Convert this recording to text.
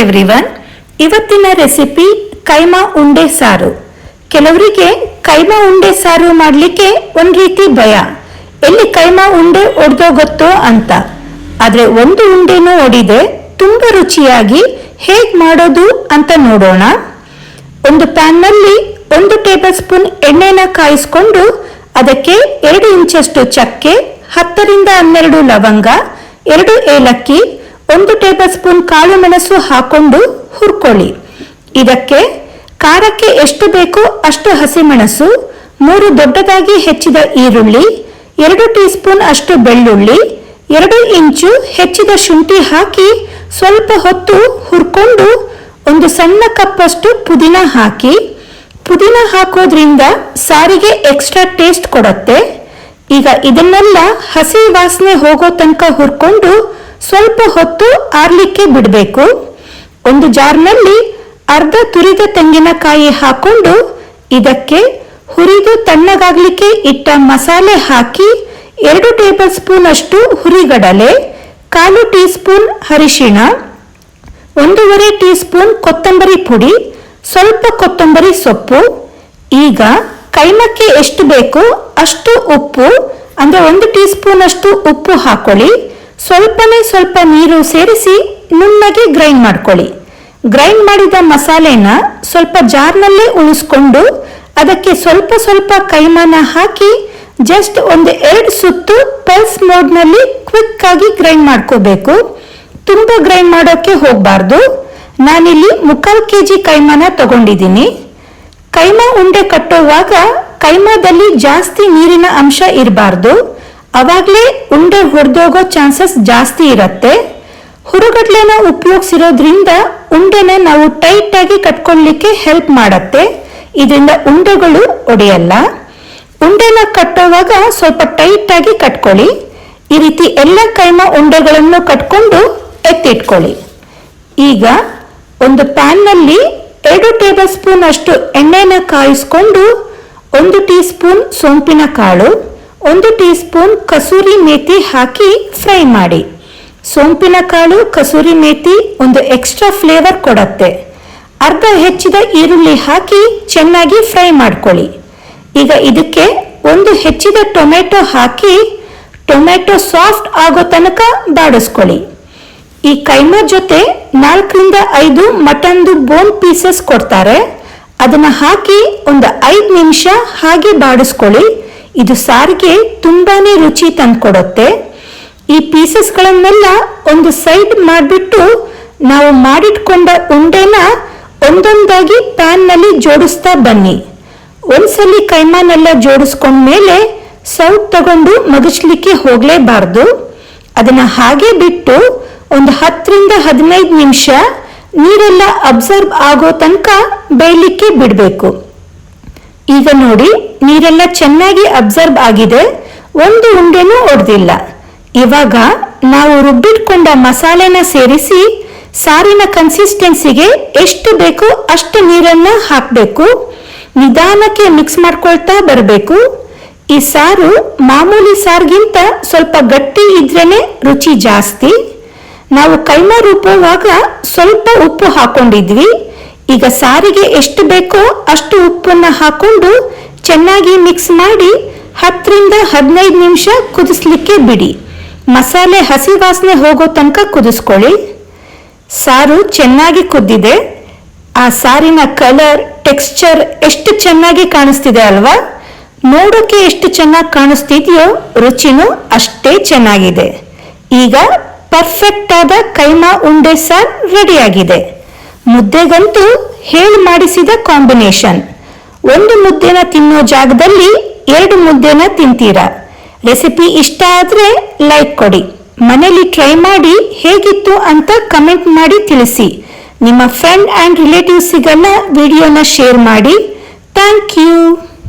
Everyone ಇವತ್ತಿನ recipe keema ಉಂಡೆ ಸಾರು. ಕೆಲವರಿಗೆ ಕೈಮಾ ಉಂಡೆ ಸಾರು ಮಾಡಲಿಕ್ಕೆ ಒಂದು ರೀತಿ ಭಯ. ಎಲ್ಲಿ ಕೈಮಾ ಉಂಡೆ ಒಡೆದೋಗುತ್ತೋ ಅಂತ. ಆದರೆ ಒಂದು ಉಂಡೆನೂ ಒಡಿದೆ, ತುಂಬಾ ರುಚಿಯಾಗಿ ಹೇಗೆ ಮಾಡೋದು ಅಂತ ನೋಡೋಣ. ಒಂದು ಪ್ಯಾನ್ನಲ್ಲಿ ಒಂದು ಟೇಬಲ್ ಸ್ಪೂನ್ ಎಣ್ಣೆನ ಕಾಯಿಸ್ಕೊಂಡು ಅದಕ್ಕೆ ಎರಡು ಇಂಚಷ್ಟು ಚಕ್ಕೆ, ಹತ್ತರಿಂದ ಹನ್ನೆರಡು ಲವಂಗ, ಎರಡು ಏಲಕ್ಕಿ ಒಂದು ಟೇಬಲ್ ಸ್ಪೂನ್ ಕಾಳು ಮೆಣಸು ಹಾಕೊಂಡು ಹುರ್ಕೊಳ್ಳಿ. ಇದಕ್ಕೆ ಖಾರಕ್ಕೆ ಎಷ್ಟು ಬೇಕೋ ಅಷ್ಟು ಹಸಿಮೆಣಸು, ಮೂರು ದೊಡ್ಡದಾಗಿ ಹೆಚ್ಚಿದ ಈರುಳ್ಳಿ, ಎರಡು ಟೀ ಸ್ಪೂನ್ ಅಷ್ಟು ಬೆಳ್ಳುಳ್ಳಿ, ಎರಡು ಇಂಚು ಹೆಚ್ಚಿದ ಶುಂಠಿ ಹಾಕಿ ಸ್ವಲ್ಪ ಹೊತ್ತು ಹುರ್ಕೊಂಡು ಒಂದು ಸಣ್ಣ ಕಪ್ಪಷ್ಟು ಪುದೀನ ಹಾಕಿ. ಪುದೀನ ಹಾಕೋದ್ರಿಂದ ಸಾರಿಗೆ ಎಕ್ಸ್ಟ್ರಾ ಟೇಸ್ಟ್ ಕೊಡುತ್ತೆ. ಈಗ ಇದನ್ನೆಲ್ಲ ಹಸಿ ವಾಸನೆ ಹೋಗೋ ತನಕ ಹುರ್ಕೊಂಡು ಸ್ವಲ್ಪ ಹೊತ್ತು ಆರ್ಲಿಕ್ಕೆ ಬಿಡಬೇಕು. ಒಂದು ಜಾರ್ನಲ್ಲಿ ಅರ್ಧ ತುರಿದ ತೆಂಗಿನಕಾಯಿ ಹಾಕೊಂಡು ಇದಕ್ಕೆ ಹುರಿದು ತಣ್ಣಗಾಗ್ಲಿಕ್ಕೆ ಇಟ್ಟ ಮಸಾಲೆ ಹಾಕಿ ಎರಡು ಟೇಬಲ್ ಸ್ಪೂನ್ ಅಷ್ಟು ಹುರಿಗಡಲೆ, ಕಾಲು ಟೀ ಸ್ಪೂನ್ ಅರಿಶಿಣ, ಒಂದೂವರೆ ಟೀ ಸ್ಪೂನ್ ಕೊತ್ತಂಬರಿ ಪುಡಿ, ಸ್ವಲ್ಪ ಕೊತ್ತಂಬರಿ ಸೊಪ್ಪು, ಈಗ ಕೈಮಕ್ಕೆ ಎಷ್ಟು ಬೇಕು ಅಷ್ಟು ಉಪ್ಪು, ಅಂದ್ರೆ ಒಂದು ಟೀ ಸ್ಪೂನ್ ಅಷ್ಟು ಉಪ್ಪು ಹಾಕೊಳ್ಳಿ. ಸ್ವಲ್ಪನೇ ಸ್ವಲ್ಪ ನೀರು ಸೇರಿಸಿ ನುಣ್ಣಗೆ ಗ್ರೈಂಡ್ ಮಾಡ್ಕೊಳ್ಳಿ. ಗ್ರೈಂಡ್ ಮಾಡಿದ ಮಸಾಲೆನ ಸ್ವಲ್ಪ ಜಾರ್ನಲ್ಲೇ ಉಳಿಸ್ಕೊಂಡು ಅದಕ್ಕೆ ಸ್ವಲ್ಪ ಸ್ವಲ್ಪ ಕೈಮಾನ ಹಾಕಿ ಜಸ್ಟ್ ಒಂದು ಎರಡು ಸುತ್ತು ಪಲ್ಸ್ ಮೋಡ್ನಲ್ಲಿ ಕ್ವಿಕ್ ಆಗಿ ಗ್ರೈಂಡ್ ಮಾಡ್ಕೋಬೇಕು. ತುಂಬಾ ಗ್ರೈಂಡ್ ಮಾಡೋಕೆ ಹೋಗಬಾರ್ದು. ನಾನಿಲ್ಲಿ ಮುಕ್ಕಾಲು ಕೆ ಜಿ ಕೈಮಾನ ತಗೊಂಡಿದ್ದೀನಿ. ಕೈಮಾ ಉಂಡೆ ಕಟ್ಟುವಾಗ ಕೈಮಾದಲ್ಲಿ ಜಾಸ್ತಿ ನೀರಿನ ಅಂಶ ಇರಬಾರ್ದು. ಅವಾಗಲೇ ಉಂಡೆ ಹೊಡೆದೋಗೋ ಚಾನ್ಸಸ್ ಜಾಸ್ತಿ ಇರತ್ತೆ. ಹುರುಗಡ್ಲೆನ ಉಪಯೋಗಿಸಿರೋದ್ರಿಂದ ಉಂಡೆನ ನಾವು ಟೈಟ್ ಆಗಿ ಕಟ್ಕೊಳ್ಳಿಕ್ಕೆ ಹೆಲ್ಪ್ ಮಾಡತ್ತೆ. ಇದರಿಂದ ಉಂಡೆಗಳು ಒಡೆಯಲ್ಲ. ಉಂಡೆನ ಕಟ್ಟೋವಾಗ ಸ್ವಲ್ಪ ಟೈಟ್ ಆಗಿ ಕಟ್ಕೊಳ್ಳಿ. ಈ ರೀತಿ ಎಲ್ಲ ಕೈಮ ಉಂಡೆಗಳನ್ನು ಕಟ್ಕೊಂಡು ಎತ್ತಿಟ್ಕೊಳ್ಳಿ. ಈಗ ಒಂದು ಪ್ಯಾನ್ನಲ್ಲಿ ಎರಡು ಟೇಬಲ್ ಸ್ಪೂನ್ ಅಷ್ಟು ಎಣ್ಣೆನ ಕಾಯಿಸ್ಕೊಂಡು ಒಂದು ಟೀ ಸ್ಪೂನ್ ಸೋಂಪಿನ ಕಾಳು ಒಂದು ಟೀ ಸ್ಪೂನ್ ಕಸೂರಿ ಮೇತಿ ಹಾಕಿ ಫ್ರೈ ಮಾಡಿ. ಸೋಂಪಿನ ಕಾಳು, ಕಸೂರಿ ಮೇತಿ ಒಂದು ಎಕ್ಸ್ಟ್ರಾ ಫ್ಲೇವರ್ ಕೊಡತ್ತೆ. ಅರ್ಧ ಹೆಚ್ಚಿದ ಈರುಳ್ಳಿ ಹಾಕಿ ಚೆನ್ನಾಗಿ ಫ್ರೈ ಮಾಡ್ಕೊಳ್ಳಿ. ಈಗ ಇದಕ್ಕೆ ಒಂದು ಹೆಚ್ಚಿದ ಟೊಮೆಟೊ ಹಾಕಿ ಟೊಮೆಟೊ ಸಾಫ್ಟ್ ಆಗೋ ತನಕ ಬಾಡಿಸ್ಕೊಳ್ಳಿ. ಈ ಕೈಮಾ ಜೊತೆ ನಾಲ್ಕರಿಂದ ಐದು ಮಟನ್ದು ಬೋನ್ ಪೀಸಸ್ ಕೊಡ್ತಾರೆ. ಅದನ್ನ ಹಾಕಿ ಒಂದು ಐದು ನಿಮಿಷ ಹಾಗೆ ಬಾಡಿಸ್ಕೊಳ್ಳಿ. ಇದು ಸಾರಿಗೆ ತುಂಬಾನೇ ರುಚಿ ತಂದ್ಕೊಡುತ್ತೆ. ಈ ಪೀಸಸ್ಗಳನ್ನೆಲ್ಲ ಒಂದು ಸೈಡ್ ಮಾಡಿಬಿಟ್ಟು ನಾವು ಮಾಡಿಟ್ಕೊಂಡ ಉಂಡೆನ ಒಂದೊಂದಾಗಿ ಪ್ಯಾನ್ನಲ್ಲಿ ಜೋಡಿಸ್ತಾ ಬನ್ನಿ. ಒಂದ್ಸಲಿ ಕೈಮಾನೆಲ್ಲ ಜೋಡಿಸ್ಕೊಂಡ್ಮೇಲೆ ಸೌಟ್ ತಗೊಂಡು ಮಗಚ್ಲಿಕ್ಕೆ ಹೋಗ್ಲೇಬಾರ್ದು. ಅದನ್ನ ಹಾಗೆ ಬಿಟ್ಟು ಒಂದು ಹತ್ತರಿಂದ ಹದಿನೈದು ನಿಮಿಷ ನೀರೆಲ್ಲ ಅಬ್ಸರ್ವ್ ಆಗೋ ತನಕ ಬೇಯಲಿಕ್ಕೆ ಬಿಡಬೇಕು. ಈಗ ನೋಡಿ, ನೀರೆಲ್ಲ ಚೆನ್ನಾಗಿ ಅಬ್ಸರ್ವ್ ಆಗಿದೆ, ಒಂದು ಉಂಡೆನೂ ಒಡೆದಿಲ್ಲ. ಇವಾಗ ನಾವು ರುಬ್ಬಿಟ್ಕೊಂಡ ಮಸಾಲೆನ ಸೇರಿಸಿ, ಸಾರಿನ ಕನ್ಸಿಸ್ಟೆನ್ಸಿಗೆ ಎಷ್ಟು ಬೇಕೋ ಅಷ್ಟು ನೀರನ್ನ ಹಾಕಬೇಕು, ನಿಧಾನಕ್ಕೆ ಮಿಕ್ಸ್ ಮಾಡ್ಕೊಳ್ತಾ ಬರಬೇಕು. ಈ ಸಾರು ಮಾಮೂಲಿ ಸಾರ್ಗಿಂತ ಸ್ವಲ್ಪ ಗಟ್ಟಿ ಇದ್ರೇನೆ ರುಚಿ ಜಾಸ್ತಿ. ನಾವು ಕೈಮಾ ರುಬ್ಬುವಾಗ ಸ್ವಲ್ಪ ಉಪ್ಪು ಹಾಕೊಂಡಿದ್ವಿ. ಈಗ ಸಾರಿಗೆ ಎಷ್ಟು ಬೇಕೋ ಅಷ್ಟು ಉಪ್ಪನ್ನ ಹಾಕೊಂಡು ಚೆನ್ನಾಗಿ ಮಿಕ್ಸ್ ಮಾಡಿ ಹತ್ತರಿಂದ ಹದಿನೈದು ನಿಮಿಷ ಕುದಿಸ್ಲಿಕ್ಕೆ ಬಿಡಿ. ಮಸಾಲೆ ಹಸಿ ವಾಸನೆ ಹೋಗೋ ತನಕ ಕುದಿಸ್ಕೊಳ್ಳಿ. ಸಾರು ಚೆನ್ನಾಗಿ ಕುದ್ದಿದೆ. ಆ ಸಾರಿನ ಕಲರ್ ಟೆಕ್ಸ್ಚರ್ ಎಷ್ಟು ಚೆನ್ನಾಗಿ ಕಾಣಿಸ್ತಿದೆ ಅಲ್ವಾ? ನೋಡೋಕೆ ಎಷ್ಟು ಚೆನ್ನಾಗಿ ಕಾಣಿಸ್ತಿದೆಯೋ ರುಚಿನೂ ಅಷ್ಟೇ ಚೆನ್ನಾಗಿದೆ. ಈಗ ಪರ್ಫೆಕ್ಟ್ ಆದ ಕೈಮಾ ಉಂಡೆ ಸಾರ್ ರೆಡಿಯಾಗಿದೆ ಮುದ್ದೆಗಂತೂ ಹೇಳಿ ಮಾಡಿಸಿದ ಕಾಂಬಿನೇಷನ್. ಒಂದು ಮುದ್ದೆನ ತಿನ್ನೋ ಜಾಗದಲ್ಲಿ ಎರಡು ಮುದ್ದೆನ ತಿಂತೀರಾ. ರೆಸಿಪಿ ಇಷ್ಟ ಆದ್ರೆ ಲೈಕ್ ಕೊಡಿ. ಮನೇಲಿ ಟ್ರೈ ಮಾಡಿ ಹೇಗಿತ್ತು ಅಂತ ಕಮೆಂಟ್ ಮಾಡಿ ತಿಳಿಸಿ. ನಿಮ್ಮ ಫ್ರೆಂಡ್ ಆ್ಯಂಡ್ ರಿಲೇಟಿವ್ಸಿಗೆಲ್ಲ ವಿಡಿಯೋನ ಶೇರ್ ಮಾಡಿ. Thank you.